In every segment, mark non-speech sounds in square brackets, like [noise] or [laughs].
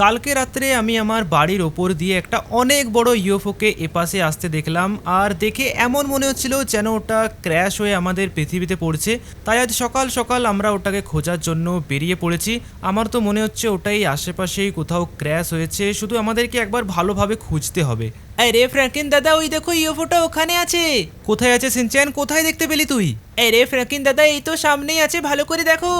কালকে রাত্রে আমি আমার বাড়ির ওপর দিয়ে একটা অনেক বড় ইউএফওকে এপাশে আসতে দেখলাম আর দেখে এমন মনে হচ্ছিল যেন ওটা ক্র্যাশ হয়ে আমাদের পৃথিবীতে পড়ছে। তাই আজ সকাল সকাল আমরা ওটাকে খোঁজার জন্য বেরিয়ে পড়েছি। আমার তো মনে হচ্ছে ওটাই আশেপাশেই কোথাও ক্র্যাশ হয়েছে। শুধু আমাদেরকে একবার ভালোভাবে খুঁজতে হবে। আরে ফ্র্যাঙ্কিন দাদা ওই দেখো ইউএফওটা ওখানে আছে। কোথায় আছে সিনচ্যান? কোথায় দেখতে পেলি তুই? আরে ফ্র্যাঙ্কিন দাদা এই তো সামনেই আছে ভালো করে দেখো।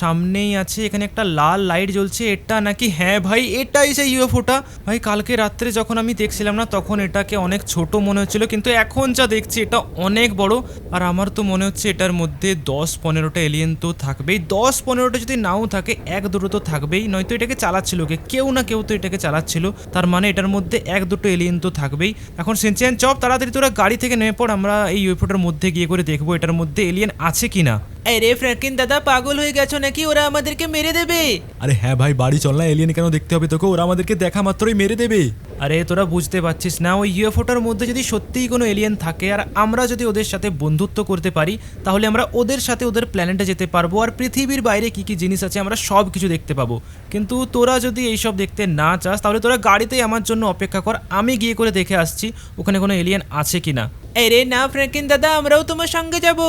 সামনেই আছে এখানে একটা লাল লাইট জ্বলছে এটা নাকি? হ্যাঁ ভাই এটাই সেই ইউএফওটা। ভাই কালকে রাত্রে যখন আমি দেখছিলাম না তখন এটাকে অনেক ছোট মনে হচ্ছিল কিন্তু এখন যা দেখছি এটা অনেক বড়। আর আমার তো মনে হচ্ছে এটার মধ্যে দশ পনেরোটা এলিয়েন তো থাকবেই। দশ পনেরোটা যদি নাও থাকে এক দুটো তো থাকবেই। নয়তো এটাকে চালাচ্ছিল কে? কেউ না কেউ তো এটাকে চালাচ্ছিল। তার মানে এটার মধ্যে এক দুটো এলিয়েন তো থাকবেই। এখন সেনচেন চপ, তাড়াতাড়ি তোরা গাড়ি থেকে নেমে পড়, আমরা এই ইউএফওটার মধ্যে গিয়ে করে দেখব, এটার মধ্যে এলিয়েন আছে কিনা। আরে ফ্র্যাঙ্কিন দাদা পাগল হয়ে গেছো নাকি? ওরা আমাদেরকে মেরে দেবে। আরে হ্যাঁ ভাই বাড়ি চল না এলিয়েন কেন দেখতে হবে তোকে? ওরা আমাদেরকে দেখা মাত্রই মেরে দেবে। আরে তোরা বুঝতে পারছিস না ওই ইউএফওটার মধ্যে যদি সত্যিই কোনো এলিয়েন থাকে আর আমরা যদি ওদের সাথে বন্ধুত্ব করতে পারি তাহলে আমরা ওদের সাথে ওদের প্ল্যানেটে যেতে পারব আর পৃথিবীর বাইরে কি কি জিনিস আছে আমরা সব কিছু দেখতে পাবো। কিন্তু তোরা যদি এইসব দেখতে না চাস তাহলে তোরা গাড়িতেই আমার জন্য অপেক্ষা কর আমি গিয়ে করে দেখে আসছি ওখানে কোনো এলিয়েন আছে কি কিনা। আরে না ফ্র্যাঙ্কিন দাদা আমরাও তোমার সঙ্গে যাব।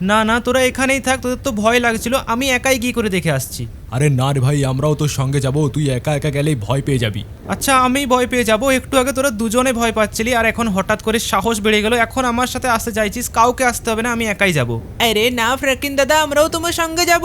না না, তোরা এখানেই থাক, তোদের তো ভয় লাগছিল, আমি একাই গিয়ে করে দেখে আসছি? আরে না রে ভাই আমরাও তোর সঙ্গে যাব তুই একা একা গেলেই ভয় পেয়ে যাবি। আচ্ছা আমি ভয় পেয়ে যাব। একটু আগে তোরা দুজনে ভয় পাচ্ছিলি আর এখন হঠাৎ করে সাহস বেড়ে গেল। এখন আমার সাথে আসতে চাইছিস কাউকে আসতে হবে না আমি একাই যাব। আরে না ফ্র্যাকিন দাদা আমরাও তোমার সঙ্গে যাব।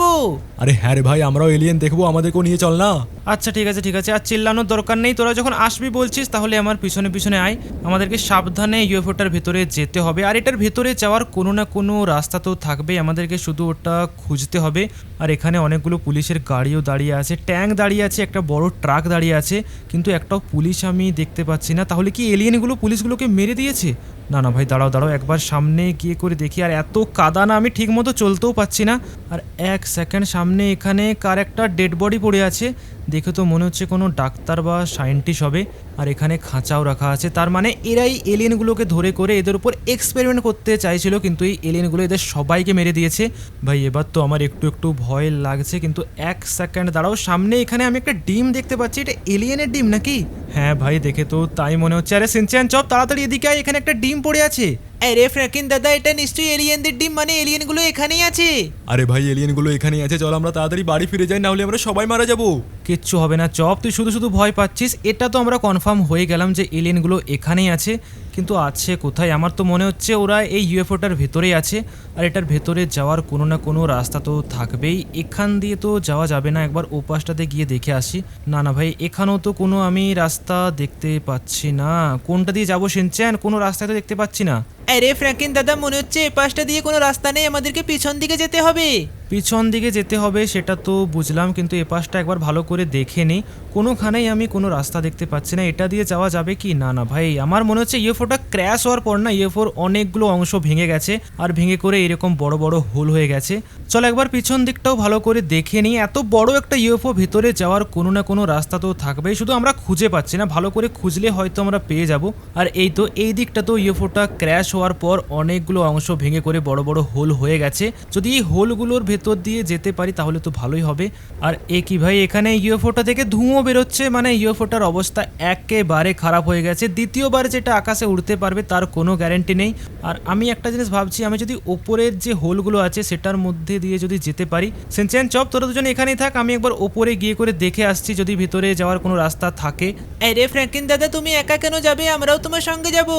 আরে হ্যাঁ রে ভাই আমরাও এলিয়েন দেখব আমাদেরকেও নিয়ে চল না। আচ্ছা ঠিক আছে ঠিক আছে আর চিল্লানোর দরকার নেই। তোরা যখন আসবি বলছিস তাহলে আমার পিছনে পিছনে আয়। আমাদেরকে সাবধানে ইউএফওটার ভেতরে যেতে হবে আর এটার ভেতরে যাওয়ার কোনো না কোনো রাস্তা তো থাকবেই। আমাদেরকে শুধু ওটা খুঁজতে হবে। আর এখানে অনেকগুলো পুলিশের গাড়িও দাঁড়িয়ে আছে, ট্যাঙ্ক দাঁড়িয়ে আছে, একটা বড় ট্রাক দাঁড়িয়ে আছে, কিন্তু একটাও পুলিশ আমি দেখতে পাচ্ছি না। তাহলে কি এলিয়েনগুলো পুলিশগুলোকে মেরে দিয়েছে? না না ভাই, দাঁড়াও দাঁড়াও, একবার সামনে গিয়ে করে দেখি। আর এত কাদা না আমি ঠিক মতো চলতেও পাচ্ছি না। আর এক সেকেন্ড সামনে এখানে কার একটা ডেড বডি পড়ে আছে। দেখে তো মনে হচ্ছে কোনো ডাক্তার বা সায়েন্টিস্ট হবে। আর এখানে খাঁচাও রাখা আছে। তার মানে এরাই এলিয়েনগুলোকে ধরে করে এদের উপর এক্সপেরিমেন্ট করতে চাইছিল, কিন্তু এই এলিয়েনগুলো এদের সবাইকে মেরে দিয়েছে। ভাই, এবার তো আমার একটু একটু ভয় লাগছে, কিন্তু এক সেকেন্ড দাঁড়াও, সামনে এখানে আমি একটা ডিম দেখতে পাচ্ছি। এটা এলিয়েনের ডিম নাকি? হ্যাঁ ভাই দেখে তো তাই মনে হচ্ছে। আরে সিনচ্যান চপ তাড়াতাড়ি এদিকে আয়, এখানে একটা ডিম পড়ে আছে। আরে ফ্র্যাকিন দাদা এটা নিশ্চয়ই এলিয়েনদের ডিম মানে এলিয়েনগুলো এখানেই আছে। আরে ভাই এলিয়েনগুলো এখানেই আছে চল আমরা তাড়াতাড়ি বাড়ি ফিরে যাই না হলে আমরা সবাই মারা যাব। কিচ্ছু হবে না চপ তুই শুধু শুধু ভয় পাচ্ছিস। এটা তো আমরা কনফার্ম হয়ে গেলাম যে এলিয়েনগুলো এখানেই আছে কিন্তু আছে কোথায়? আমার তো মনে হচ্ছে ওরা এই ইউএফওটার ভেতরেই আছে আর এটার ভেতরে যাওয়ার কোনো না কোনো রাস্তা তো থাকবেই। এখান দিয়ে তো যাওয়া যাবে না একবার ওপাশটাতে গিয়ে দেখে আসি। না না ভাই এখানেও তো কোনো আমি রাস্তা দেখতে পাচ্ছি না। কোনটা দিয়ে যাব সিনচ্যান? কোনো রাস্তা তো দেখতে পাচ্ছি না। আরে ফ্র্যাঙ্কিন দাদা, মনে হচ্ছে এ পাশটা দিয়ে কোনো রাস্তা নেই, আমাদেরকে পিছন দিকে যেতে হবে। পিছন দিকে যেতে হবে, সেটা তো বুঝলাম, কিন্তু এ পাশটা একবার ভালো করে দেখে নিই। কোনোখানেই আমি কোনো রাস্তা দেখতে পাচ্ছি না। এটা দিয়ে যাওয়া যাবে কি? না না ভাই, আমার মনে হচ্ছে ইউএফওটা ক্র্যাশ হওয়ার পর না ইউএফওর অনেকগুলো অংশ ভেঙে গেছে, আর ভেঙে করে এরকম বড় বড় হোল হয়ে গেছে। চল একবার পিছন দিকটাও ভালো করে দেখে নিই। এত বড় একটা ইউএফও ভেতরে যাওয়ার কোনো না কোনো রাস্তা তো থাকবেই, শুধু আমরা খুঁজে পাচ্ছি না। ভালো করে খুঁজলে হয়তো আমরা পেয়ে যাব। আর এই তো, এই দিকটা তো ইউএফওটা ক্র্যাশ হওয়ার পর অনেকগুলো অংশ ভেঙে করে বড় বড় হোল হয়ে গেছে। যদি এই হোলগুলোর ভেতর দিয়ে যেতে পারি তাহলে তো ভালোই হবে। আর এ কি ভাই এখানে ইউএফওটা থেকে ধুঁয়ো বেরোচ্ছে মানে ইউএফওটার অবস্থা একেবারে খারাপ হয়ে গেছে। দ্বিতীয়বার যেটা আকাশে উড়তে পারবে তার কোনো গ্যারেন্টি নেই। আর আমি একটা জিনিস ভাবছি আমি যদি ওপরের যে হোলগুলো আছে সেটার মধ্যে দিয়ে যদি যেতে পারি। সেনচেন চপ তোরা দুজন এখানেই থাক আমি একবার ওপরে গিয়ে করে দেখে আসছি যদি ভিতরে যাওয়ার কোনো রাস্তা থাকে। আরে ফ্র্যাঙ্কিন দাদা তুমি একা কেন যাবে? আমরাও তোমার সঙ্গে যাব।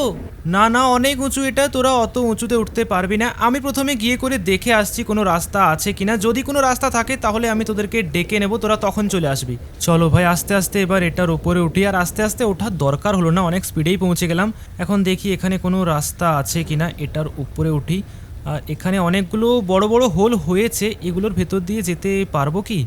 না না অনেক উঁচু এটা তোরা অত উঁচুতে উঠতে পারবি না। আমি প্রথমে গিয়ে করে দেখে আসছি কোনো রাস্তা আছে কিনা, যদি কোনো রাস্তা থাকে, তাহলে আমি তোদেরকে ডেকে নেব, তোরা তখন চলে আসবি। চলো ভাই, আস্তে আস্তে এবার এটার উপরে উঠি, আর আস্তে আস্তে ওঠার দরকার হলো না, অনেক স্পিডেই পৌঁছে গেলাম। এখন দেখি এখানে কোনো রাস্তা আছে কিনা, এটার উপরে উঠি। আর এখানে অনেকগুলো বড় বড় হোল হয়েছে, এগুলোর ভেতর দিয়ে যেতে পারব কি?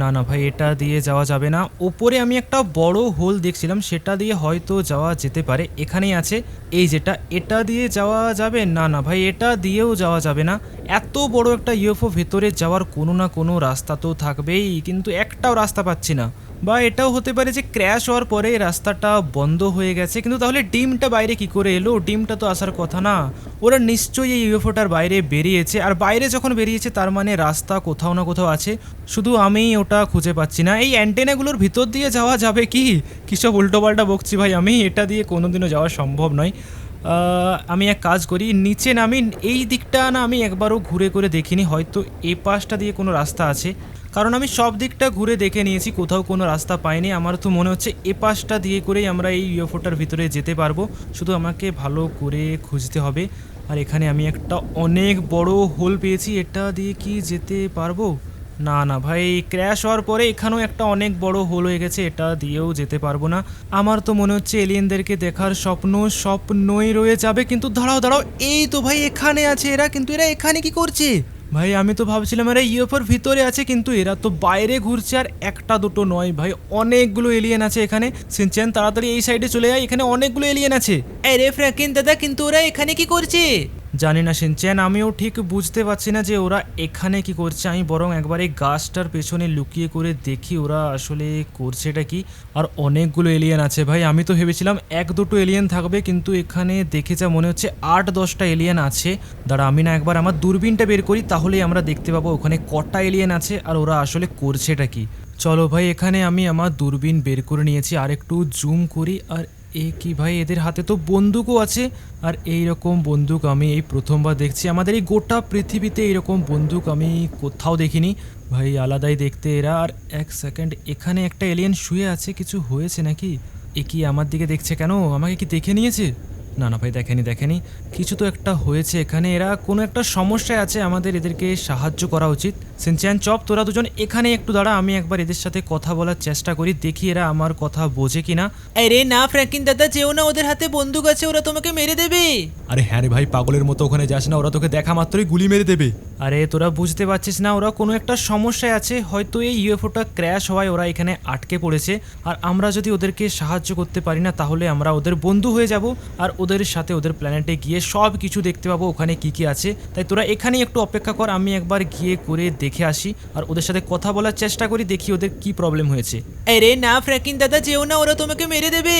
না না ভাই, এটা দিয়ে যাওয়া যাবে না। ওপরে আমি একটা বড় হোল দেখছিলাম, সেটা দিয়ে হয়তো যাওয়া যেতে পারে। এখানেই আছে, এই যেটা, এটা দিয়ে যাওয়া যাবে? না না ভাই, এটা দিয়েও যাওয়া যাবে না। এত বড় একটা ইউএফও ভেতরে যাওয়ার কোনো না কোনো রাস্তা তো থাকবেই, কিন্তু একটাও রাস্তা পাচ্ছি না। বা এটাও হতে পারে যে ক্র্যাশ হওয়ার পরে রাস্তাটা বন্ধ হয়ে গেছে, কিন্তু তাহলে ডিমটা বাইরে কি করে এলো? ডিমটা তো আসার কথা না। ওরা নিশ্চয়ই এই ইউএফওটা ইউএফওটার বাইরে বেরিয়েছে। আর বাইরে যখন বেরিয়েছে, তার মানে রাস্তা কোথাও না কোথাও আছে। শুধু আমিই ওটা খুঁজে পাচ্ছি না। এই অ্যান্টেনাগুলোর ভিতর দিয়ে যাওয়া যাবে কি? কিসব উল্টোপাল্টা বকছি ভাই? আমি এটা দিয়ে কোনোদিনও যাওয়া সম্ভব নয়। আমি এক কাজ করি, নিচে নামি, এই দিকটা না আমি একবারও ঘুরে করে দেখিনি। হয়তো এ পাশটা দিয়ে কোনো রাস্তা আছে। কারণ আমি সব দিকটা ঘুরে দেখে নিয়েছি, কোথাও কোনো রাস্তা পাইনি। আমার তো মনে হচ্ছে এ পাশটা দিয়ে করেই আমরা এই ইউএফওটার ভিতরে যেতে পারব। শুধু আমাকে ভালো করে খুঁজতে হবে। আর এখানে আমি একটা অনেক বড় হোল পেয়েছি, এটা দিয়ে কি যেতে পারব? না না ভাই ক্র্যাশ হওয়ার পরে এখানেও একটা অনেক বড় হোল হয়ে গেছে, এটা দিয়েও যেতে পারব না। আমার তো মনে হচ্ছে এলিয়েনদেরকে দেখার স্বপ্ন স্বপ্নই রয়ে যাবে, কিন্তু দাঁড়াও দাঁড়াও, এই তো ভাই এখানে আছে এরা, কিন্তু এরা এখানে কি করছে? ভাই, আমি তো ভাবছিলাম এরা ইউএফওর ভিতরে আছে, কিন্তু এরা তো বাইরে ঘুরছে, আর একটা দুটো নয় ভাই। অনেকগুলো এলিয়েন আছে এখানে। সিনচেন তাড়াতাড়ি এই সাইডে চলে যায় এখানে অনেকগুলো এলিয়েন আছে। আরে ফ্র্যাঙ্কিন দাদা, কিন্তু ওরা এখানে কি করছে? জানি না সিনচেন, আমিও ঠিক বুঝতে পারছি না যে ওরা এখানে কি করছে। আমি বরং একবার এই গাছটার পেছনে লুকিয়ে করে দেখি ওরা আসলে করছেটা কি। আর অনেকগুলো এলিয়েন আছে ভাই, আমি তো ভেবেছিলাম এক দুটো এলিয়েন থাকবে, কিন্তু এখানে দেখে যা মনে হচ্ছে আট দশটা এলিয়েন আছে। দাঁড়া, আমি না একবার আমার দূরবীনটা বের করি, তাহলেই আমরা দেখতে পাবো ওখানে কটা এলিয়েন আছে আর ওরা আসলে করছেটা কি। চলো ভাই, এখানে আমি আমার দূরবীন বের করে নিয়েছি আর একটু জুম করি আর এ কি ভাই? এদের হাতে তো বন্দুকও আছে। আর এই রকম বন্দুক আমি এই প্রথমবার দেখছি। আমাদের এই গোটা পৃথিবীতে এইরকম বন্দুক আমি কোথাও দেখিনি। ভাই, আলাদাই দেখতে এরা। আর এক সেকেন্ড, এখানে একটা এলিয়েন শুয়ে আছে? কিছু হয়েছে নাকি? এ কি আমার দিকে দেখছে কেন? আমাকে কি দেখে নিয়েছে? না না ভাই দেখেনি দেখেনি। কিছু তো একটা হয়েছে এখানে। এরা কোনো একটা সমস্যায় আছে আমাদের এদেরকে সাহায্য করা উচিত। সিনচ্যান চপ তোরা দুজন এখানে একটু দাঁড়া আমি একবার এদের সাথে কথা বলার চেষ্টা করি দেখি এরা আমার কথা বোঝে কিনা। আরে না ফ্র্যাঙ্কিন দাদা যেও না ওদের হাতে বন্দুক আছে ওরা তোমাকে মেরে দেবে। আরে হ্যাঁ রে ভাই পাগলের মতো ওখানে যাস না ওরা তোকে দেখা মাত্রই গুলি মেরে দেবে। আরে, তোরা বুঝতে পারছিস না, ওরা কোনো একটা সমস্যায় আছে, হয়তো এই ইউএফওটা ক্র্যাশ হওয়ায় ওরা এখানে আটকে পড়েছে। আর আমরা যদি ওদেরকে সাহায্য করতে পারি না, তাহলে আমরা ওদের বন্ধু হয়ে যাব, আর ওদের সাথে ওদের প্ল্যানেটে গিয়ে সব কিছু দেখতে পাবো, ওখানে কি কি আছে। তাই তোরা এখানেই একটু অপেক্ষা কর, আমি একবার গিয়ে করে দেখে আসি, আর ওদের সাথে কথা বলার চেষ্টা করি, দেখি ওদের কি প্রবলেম হয়েছে। আরে না ফ্র্যাঙ্কিন দাদা, যেও না, ওরা তোমাকে মেরে দেবে।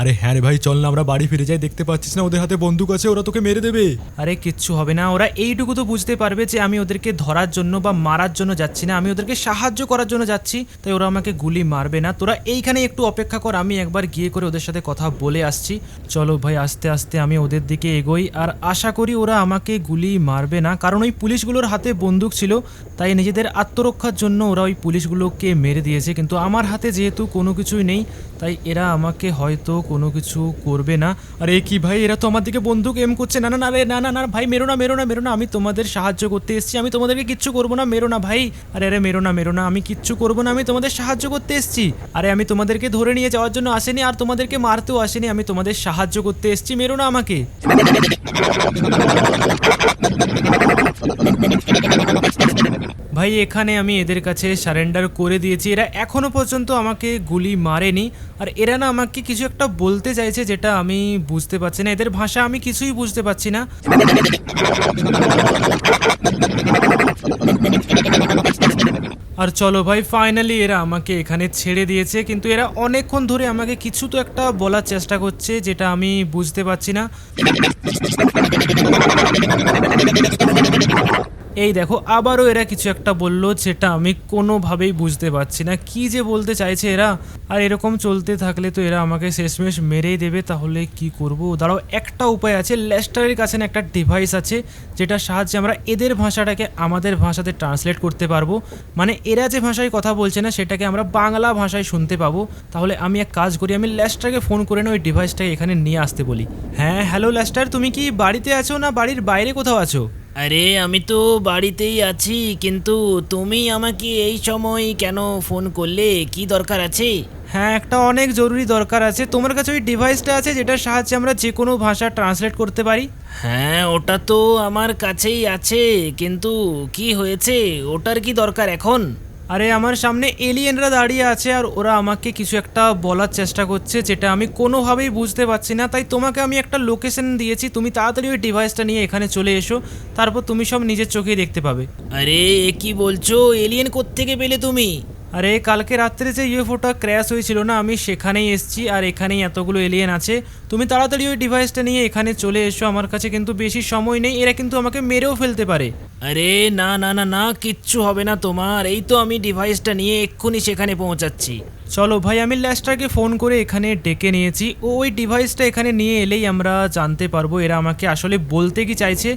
আরে হ্যাঁ রে ভাই, চল না, আমরা বাড়ি ফিরে যাই, দেখতে পাচ্ছিস না ওদের হাতে বন্দুক আছে, ওরা তোকে মেরে দেবে। আরে কিচ্ছু হবে না, ওরা এইটুকু তো বুঝতে পারবে যে আমি ওদেরকে ধরার জন্য বা মারার জন্য যাচ্ছি না, আমি ওদেরকে সাহায্য করার জন্য যাচ্ছি, তাই ওরা আমাকে গুলি মারবে না। তোরা এইখানে একটু অপেক্ষা কর, আমি একবার গিয়ে করে ওদের সাথে কথা বলে আসছি। চলো ভাই, আস্তে আস্তে আমি ওদের দিকে এগোই, আর আশা করি ওরা আমাকে গুলি মারবে না, কারণ ওই পুলিশগুলোর হাতে বন্দুক ছিল, তাই নিজেদের আত্মরক্ষার জন্য ওরা ওই পুলিশগুলোকে মেরে দিয়েছে, কিন্তু আমার হাতে যেহেতু কোনো কিছুই নেই, তাই এরা আমাকে হয়তো কোনো কিছু করবে না। আরে কি ভাই, এরা তো আমার দিকে বন্দুক এম করছে। না না না না না না, ভাই, মেরো না মেরো না মেরো না। আমি তোমাদের সাহায্য করতে এসেছি। আমি তোমাদেরকে কিচ্ছু করব না, মেরো না, ভাই। আরে আরে, মেরো না মেরো না, আমি কিচ্ছু করব না, আমি তোমাদের সাহায্য করতে এসেছি। আরে, আমি তোমাদেরকে ধরে নিয়ে যাওয়ার জন্য আসেনি, আর তোমাদেরকে মারতেও আসেনি। আমি তোমাদের সাহায্য করতে এসেছি, মেরো না আমাকে। [laughs] ভাই, এখানে আমি এদের কাছে সারেন্ডার করে দিয়েছি। এরা এখনও পর্যন্ত আমাকে গুলি মারেনি। আর এরা না আমাকে কিছু একটা বলতে চাইছে যেটা আমি বুঝতে পারছি না। এদের ভাষা আমি কিছুই বুঝতে পারছি না। আর চলো ভাই ফাইনালি এরা আমাকে এখানে ছেড়ে দিয়েছে। কিন্তু এরা অনেকক্ষণ ধরে আমাকে কিছু তো একটা বলার চেষ্টা করছে যেটা আমি বুঝতে পারছি না। এই দেখো, আবারও এরা কিছু একটা বলল যেটা আমি কোনোভাবেই বুঝতে পারছি না। কি যে বলতে চাইছে এরা? আর এরকম চলতে থাকলে তো এরা আমাকে শেষমেশ মেরেই দেবে, তাহলে কি করব? দাঁড়াও, একটা উপায় আছে লেস্টারের কাছে না একটা ডিভাইস আছে, যেটার সাহায্যে আমরা এদের ভাষাটাকে আমাদের ভাষাতে ট্রান্সলেট করতে পারব। মানে এরা যে ভাষায় কথা বলছে না, সেটাকে আমরা বাংলা ভাষায় শুনতে পাবো। তাহলে আমি এক কাজ করি, আমি লেস্টারকে ফোন করে না ওই ডিভাইসটাকে এখানে নিয়ে আসতে বলি। হ্যাঁ হ্যালো লেস্টার তুমি কি বাড়িতে আছো না বাড়ির বাইরে কোথাও আছো? আরে আমি তো বাড়িতেই আছি কিন্তু তুমি আমাকে এই সময় কেন ফোন করলে? কি দরকার আছে? হ্যাঁ একটা অনেক জরুরি দরকার আছে। তোমার কাছে ওই ডিভাইসটা আছে যেটার সাহায্যে আমরা যে কোনো ভাষা ট্রান্সলেট করতে পারি? হ্যাঁ ওটা তো আমার কাছেই আছে কিন্তু কি হয়েছে? ওটার কি দরকার এখন? আরে আমার সামনে এলিয়েনরা দাঁড়িয়ে আছে আর ওরা আমাকে কিছু একটা বলার চেষ্টা করছে, যেটা আমি কোনোভাবেই বুঝতে পারছি না। তাই তোমাকে আমি একটা লোকেশন দিয়েছি, তুমি তাড়াতাড়ি ওই ডিভাইসটা নিয়ে এখানে চলে এসো, তারপর তুমি সব নিজের চোখেই দেখতে পাবে। আরে কি বলছো? এলিয়েন কোত্থেকে পেলে তুমি? আরে কালকে রাত্রে যে ইউএফওটা ক্র্যাশ হয়েছিল না আমি সেখানেই এসেছি আর এখানেই এতগুলো এলিয়েন আছে। তুমি তাড়াতাড়ি ওই ডিভাইসটা নিয়ে এখানে চলে এসো আমার কাছে কিন্তু বেশি সময় নেই এরা কিন্তু আমাকে মেরেও ফেলতে পারে। আরে না না না না কিচ্ছু হবে না তোমার এই তো আমি ডিভাইসটা নিয়ে এক্ষুনি সেখানে পৌঁছাচ্ছি। চলো ভাই আমি ল্যাস্টারকে ফোন করে এখানে ডেকে নিয়েছি। ও ওই ডিভাইসটা এখানে নিয়ে এলেই আমরা জানতে পারব এরা আমাকে আসলে বলতে কি চাইছে।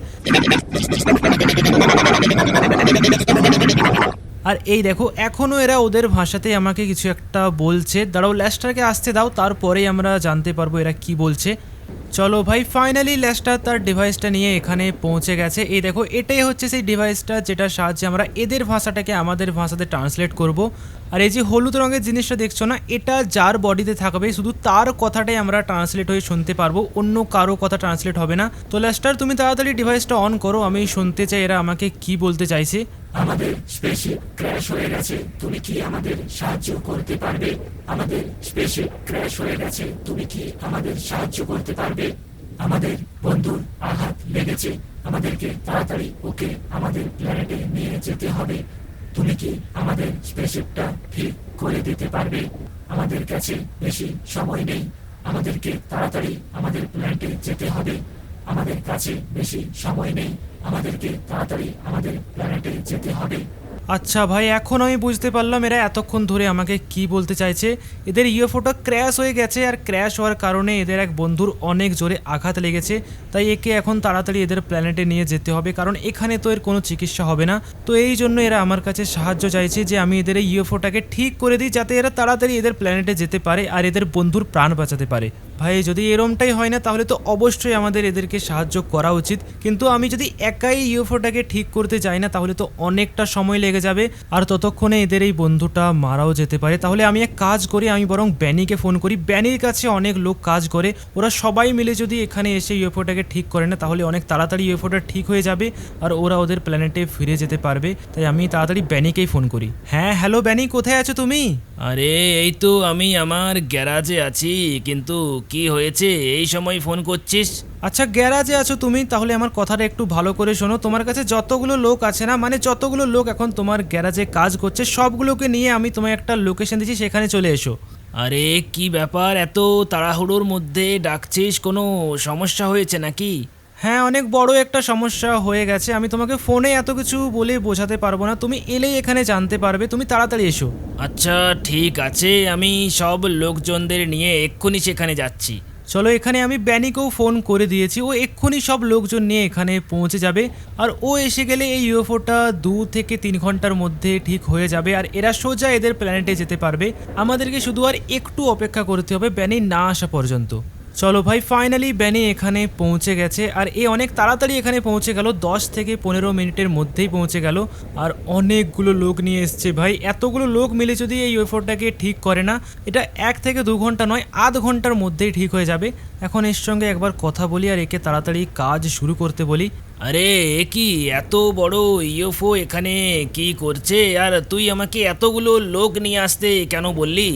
আর এই দেখো এখনও এরা ওদের ভাষাতেই আমাকে কিছু একটা বলছে। দাঁড়াও, ল্যাস্টারকে আসতে দাও, তারপরেই আমরা জানতে পারব এরা কি বলছে। চলো ভাই ফাইনালি ল্যাস্টার তার ডিভাইসটা নিয়ে এখানে পৌঁছে গেছে। এই দেখো, এটাই হচ্ছে সেই ডিভাইসটা যেটার সাহায্যে আমরা এদের ভাষাটাকে আমাদের ভাষাতে ট্রান্সলেট করব। আর এই যে হলুদ রঙের জিনিসটা দেখছ না, এটা যার বডিতে থাকবে, শুধু তার কথাটাই আমরা ট্রান্সলেট হয়ে শুনতে পারব, অন্য কারও কথা ট্রান্সলেট হবে না। তো ল্যাস্টার, তুমি তাড়াতাড়ি ডিভাইসটা অন করো, আমি শুনতে চাই এরা আমাকে কি বলতে চাইছে। আমাদের স্পেসশিপ ক্র্যাশ হয়ে গেছে। তুমি কি আমাদের সাহায্য করতে পারবে? আমাদের স্পেসশিপ ক্র্যাশ হয়ে গেছে। তুমি কি আমাদের সাহায্য করতে পারবে? আমাদের বন্ধুর আঘাত লেগেছে। আমাদেরকে তাড়াতাড়ি ওকে আমাদের প্ল্যানেটে নিয়ে যেতে হবে। তুমি কি আমাদের স্পেসশিপটা ঠিক করে দিতে পারবে? আমাদের কাছে বেশি সময় নেই। আমাদেরকে তাড়াতাড়ি আমাদের প্ল্যানেটে যেতে হবে। আমাদের কাছে বেশি সময় নেই। আমাদেরকে তাড়াতাড়ি আমাদের প্ল্যানেটে যেতে হবে। আচ্ছা ভাই, এখন আমি বুঝতে পারলাম এরা এতক্ষণ ধরে আমাকে কি বলতে চাইছে। এদের ইউএফওটা ক্র্যাশ হয়ে গেছে আর ক্র্যাশ হওয়ার কারণে এদের এক বন্ধুর অনেক জোরে আঘাত লেগেছে। তাই একে এখন তাড়াতাড়ি এদের প্ল্যানেটে নিয়ে যেতে হবে, কারণ এখানে তো এর কোনো চিকিৎসা হবে না। তো এই জন্য এরা আমার কাছে সাহায্য চাইছে যে আমি এদের এই ইউএফওটাকে ঠিক করে দিই, যাতে এরা তাড়াতাড়ি এদের প্ল্যানেটে যেতে পারে আর এদের বন্ধুর প্রাণ বাঁচাতে পারে। ভাই, যদি এরমটাই হয় না, তাহলে তো অবশ্যই আমাদের এদেরকে সাহায্য করা উচিত। কিন্তু আমি যদি একাই ইউএফওটাকে ঠিক করতে যাই না, তাহলে তো অনেকটা সময় লেগে যাবে। আর ততক্ষণে এদের এই বন্ধুটা মারাও যেতে পারে। তাহলে আমি এক কাজ করি, আমি বরং ব্যানিকে ফোন করি। ব্যানির কাছে অনেক লোক কাজ করে। ওরা সবাই মিলে যদি এখানে এসে ইউএফওটাকে ঠিক করে না তাহলে অনেক তাড়াতাড়ি ইউএফওটা ঠিক হয়ে যাবে আর ওরা ওদের প্ল্যানেটে ফিরে যেতে পারবে। তাই আমি তাড়াতাড়ি ব্যানিকেই ফোন করি। হ্যাঁ হ্যালো ব্যানি, কোথায় আছো তুমি? আরে, এই তো আমি আমার গ্যারাজে আছি। কিন্তু কি হয়েছে? এই সময় ফোন করছিস? আচ্ছা গ্যারাজে আছো তুমি তাহলে আমার কথাটা একটু ভালো করে শোনো। তোমার কাছে যতগুলো লোক আছে না মানে যতগুলো লোক এখন তোমার গ্যারাজে কাজ করছে সবগুলোকে নিয়ে আমি তোমায় একটা লোকেশন দিচ্ছি সেখানে চলে এসো। আরে কি ব্যাপার? এত তাড়াহুড়োর মধ্যে ডাকছিস? কোনো সমস্যা হয়েছে নাকি? হ্যাঁ অনেক বড় একটা সমস্যা হয়ে গেছে। আমি তোমাকে ফোনে এত কিছু বলে বোঝাতে পারব না। তুমি এলেই এখানে জানতে পারবে। তুমি তাড়াতাড়ি এসো। আচ্ছা ঠিক আছে। আমি সব লোকজনদের নিয়ে এক্ষুনি সেখানে যাচ্ছি। চলো এখানে আমি ব্যানিকেও ফোন করে দিয়েছি, ও এক্ষুনি সব লোকজন নিয়ে এখানে পৌঁছে যাবে। আর ও এসে গেলে এই ইউএফওটা দু থেকে তিন ঘণ্টার মধ্যে ঠিক হয়ে যাবে, আর এরা সোজা এদের প্ল্যানেটে যেতে পারবে। আমাদেরকে শুধু আর একটু অপেক্ষা করতে হবে ব্যানি না আসা পর্যন্ত। চলো ভাই ফাইনালি ব্যানি এখানে পৌঁছে গেছে। আর এ অনেক তাড়াতাড়ি এখানে পৌঁছে গেল, দশ থেকে পনেরো মিনিটের মধ্যেই পৌঁছে গেল। আর অনেকগুলো লোক নিয়ে এসছে ভাই। এতগুলো লোক মিলে যদি এই ইউএফওটাকে ঠিক করে না, এটা এক থেকে দু ঘণ্টা নয়, আধ ঘণ্টার মধ্যেই ঠিক হয়ে যাবে। এখন এর সঙ্গে একবার কথা বলি আর একে তাড়াতাড়ি কাজ শুরু করতে বলি। আরে, এ কি এত বড় ইউএফও এখানে? কি করছে? আর তুই আমাকে এতগুলো লোক নিয়ে আসতে কেন বললি?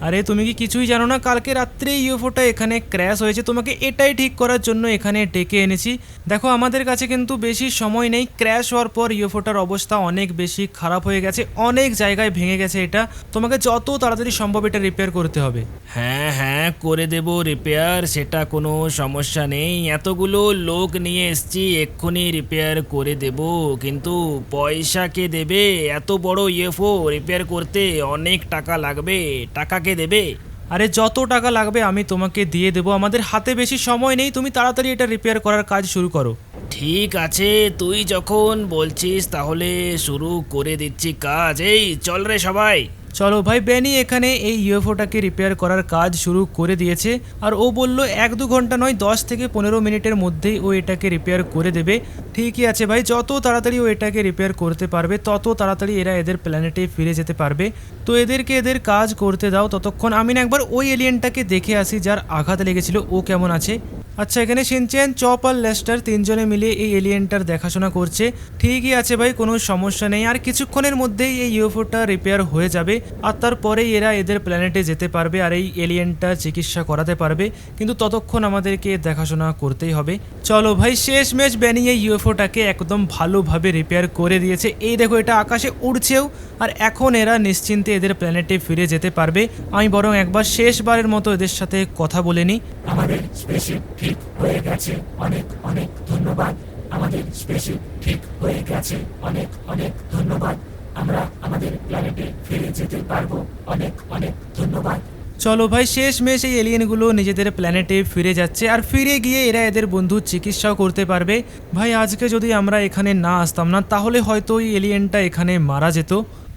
আরে, তুমি কি কিছুই জানো না? কালকে রাত্রে ইউএফওটা এখানে ক্র্যাশ হয়েছে। তোমাকে এটাই ঠিক করার জন্য এখানে ডেকে এনেছি। দেখো, আমাদের কাছে কিন্তু বেশি সময় নেই। ক্র্যাশ হওয়ার পর ইউএফওটার অবস্থা অনেক বেশি খারাপ হয়ে গেছে। অনেক জায়গায় ভেঙে গেছে এটা। তোমাকে যত তাড়াতাড়ি সম্ভব এটা রিপেয়ার করতে হবে। হ্যাঁ হ্যাঁ করে দেব রিপেয়ার সেটা কোনো সমস্যা নেই। এতগুলো লোক নিয়ে এসছি, এক্ষুনি রিপেয়ার করে দেব। কিন্তু পয়সা কে দেবে? এত বড় ইউএফও রিপেয়ার করতে অনেক টাকা লাগবে। টাকা কে দেবে? আরে যত টাকা লাগবে আমি তোমাকে দিয়ে দেবো। আমাদের হাতে বেশি সময় নেই, তুমি তাড়াতাড়ি এটা রিপেয়ার করার কাজ শুরু করো। ঠিক আছে, তুই যখন বলছিস তাহলে শুরু করে দিচ্ছি কাজ। এই, চল রে সবাই। চলো ভাই, বেনি এখানে এই ইউএফওটাকে রিপেয়ার করার কাজ শুরু করে দিয়েছে। আর ও বলল, এক দু ঘণ্টা নয়, দশ থেকে পনেরো মিনিটের মধ্যেই ও এটাকে রিপেয়ার করে দেবে। ঠিকই আছে ভাই, যত তাড়াতাড়ি ও এটাকে রিপেয়ার করতে পারবে, তত তাড়াতাড়ি এরা এদের প্ল্যানেটে ফিরে যেতে পারবে। তো এদেরকে এদের কাজ করতে দাও ততক্ষণ। আমি না একবার ওই এলিয়েনটাকে দেখে আসি, যার আঘাত লেগেছিল। ও কেমন আছে? আচ্ছা এখানে সিনচেন, চপ আর লেস্টার তিনজনে মিলে এই এলিয়েনটার দেখাশোনা করছে। ঠিকই আছে ভাই, কোনো সমস্যা নেই। আর কিছুক্ষণের মধ্যেই এই ইউএফওটা রিপেয়ার হয়ে যাবে। আর তারপরেই এরা এদের প্ল্যানেটে যেতে পারবে আর এই এলিয়েনটা চিকিৎসা করাতে পারবে। কিন্তু ততক্ষণ আমাদেরকে দেখাশোনা করতেই হবে। চলো ভাই, শেষ ম্যাচ ব্যানিয়ে ইউএফওটাকে একদম ভালোভাবে রিপেয়ার করে দিয়েছে। এই দেখো, এটা আকাশে উড়ছেও আর এখন এরা নিশ্চিন্তে এদের প্ল্যানেটে ফিরে যেতে পারবে। আমি বরং একবার শেষবারের মতো এদের সাথে কথা বলে নিই। আমাদের স্পেসশিপ ঠিক হয়ে গেছে। অনেক অনেক ধন্যবাদ। আমাদের স্পেসশিপ ঠিক হয়ে গেছে। অনেক অনেক ধন্যবাদ। আমরা আমাদের প্ল্যানেটে ফিরে যেতে পারব। অনেক অনেক ধন্যবাদ। চলো ভাই শেষ মেশ এই এলিয়েনগুলো নিজেদের প্ল্যানেটে ফিরে যাচ্ছে। আর ফিরে গিয়ে এরা এদের বন্ধুর চিকিৎসাও করতে পারবে। ভাই আজকে যদি আমরা এখানে না আসতাম না তাহলে হয়তো এই এলিয়েনটা এখানে মারা যেত।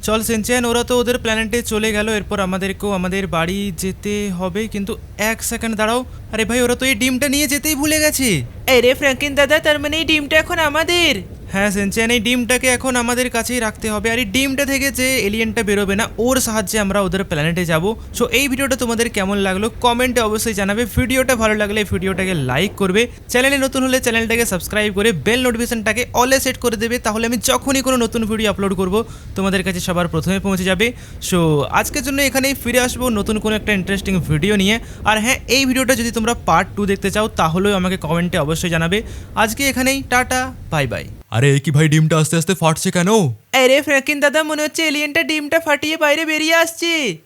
চল সেনচেন ওরা তো ওদের প্ল্যানেটে চলে গেল। এরপর আমাদেরকেও আমাদের বাড়ি যেতে হবে। কিন্তু এক সেকেন্ড দাঁড়াও। আরে ভাই ওরা তো এই ডিমটা নিয়ে যেতেই ভুলে গেছে। আরে ফ্র্যাঙ্কিন দাদা তার মানে এই ডিমটা এখন আমাদের? হ্যাঁ সেনচেন, এই ডিমটাকে এখন আমাদের কাছেই রাখতে হবে। আর এই ডিমটা থেকে যে এলিয়েনটা বেরোবে না, ওর সাহায্যে আমরা ওদের প্ল্যানেটে যাব। সো এই ভিডিওটা তোমাদের কেমন লাগল কমেন্টে অবশ্যই জানাবে। ভিডিওটা ভালো লাগলে ভিডিওটাকে লাইক করবে। চ্যানেলে নতুন হলে চ্যানেলটাকে সাবস্ক্রাইব করে বেল নোটিফিকেশনটাকে অলে সেট করে দেবে। তাহলে আমি যখনই কোনো নতুন ভিডিও আপলোড করব, তোমাদের কাছে সবার প্রথমে পৌঁছে যাবে। সো আজকের জন্য এখানেই ফিরে আসব নতুন কোনো একটা ইন্টারেস্টিং ভিডিও নিয়ে। আর হ্যাঁ এই ভিডিওটা যদি তোমরা পার্ট টু দেখতে চাও, তাহলেও আমাকে কমেন্টে অবশ্যই জানাবে। আজকে এখানেই, টাটা বাই বাই আরে কি ভাই ডিমটা আস্তে আস্তে ফাটছে কেন? আরে ফ্রাকিন দাদা, মনে হচ্ছে এলিয়েনটা ডিমটা ফাটিয়ে বাইরে বেরিয়ে আসছে।